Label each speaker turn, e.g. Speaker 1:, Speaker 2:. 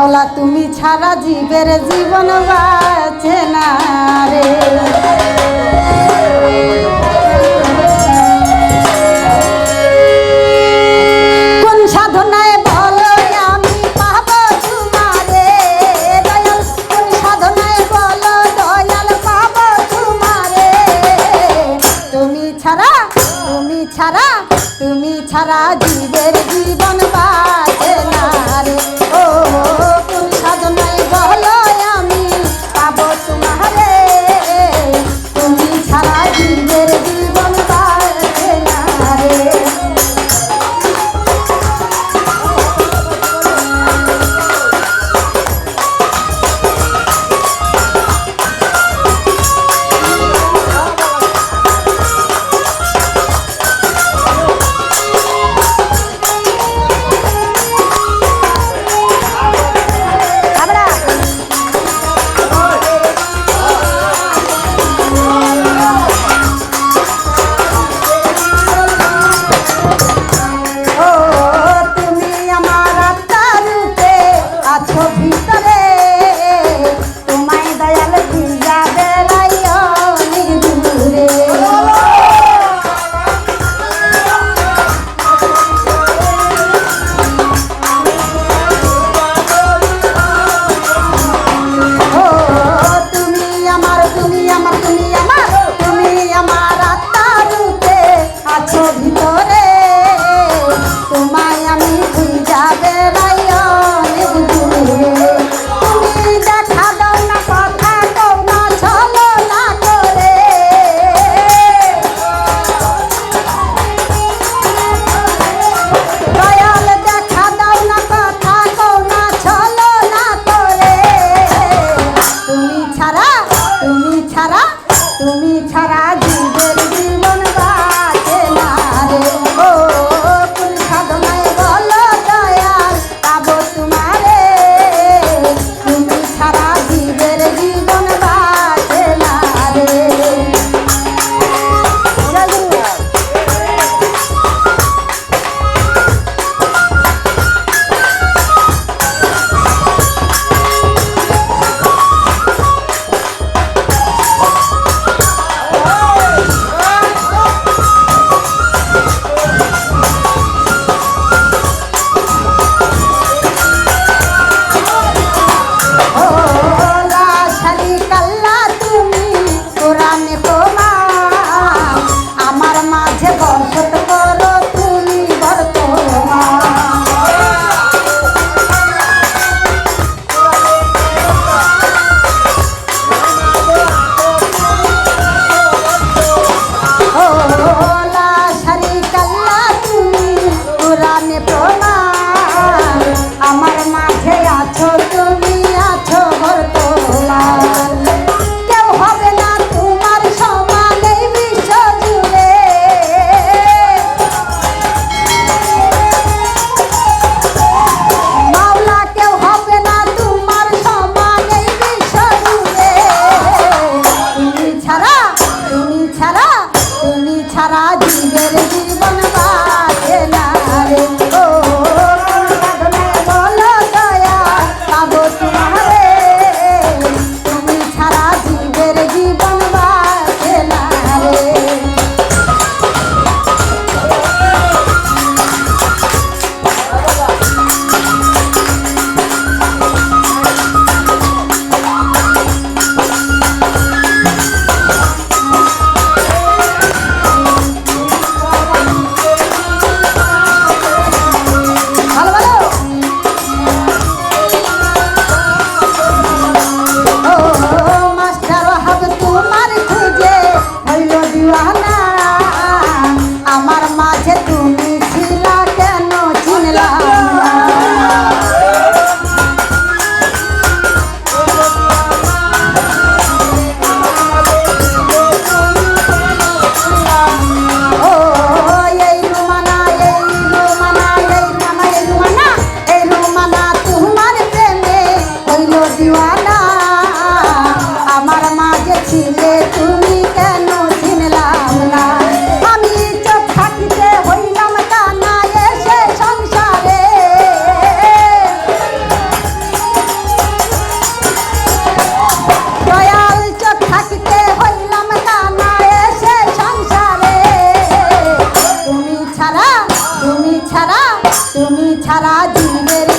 Speaker 1: মাওলা তুমি ছাড়া জীবের জীবন বাঁচে না রে। কাছে তুমি ছিলা কেন? চিনলা ছাড়া তুমি ছাড়া জীবের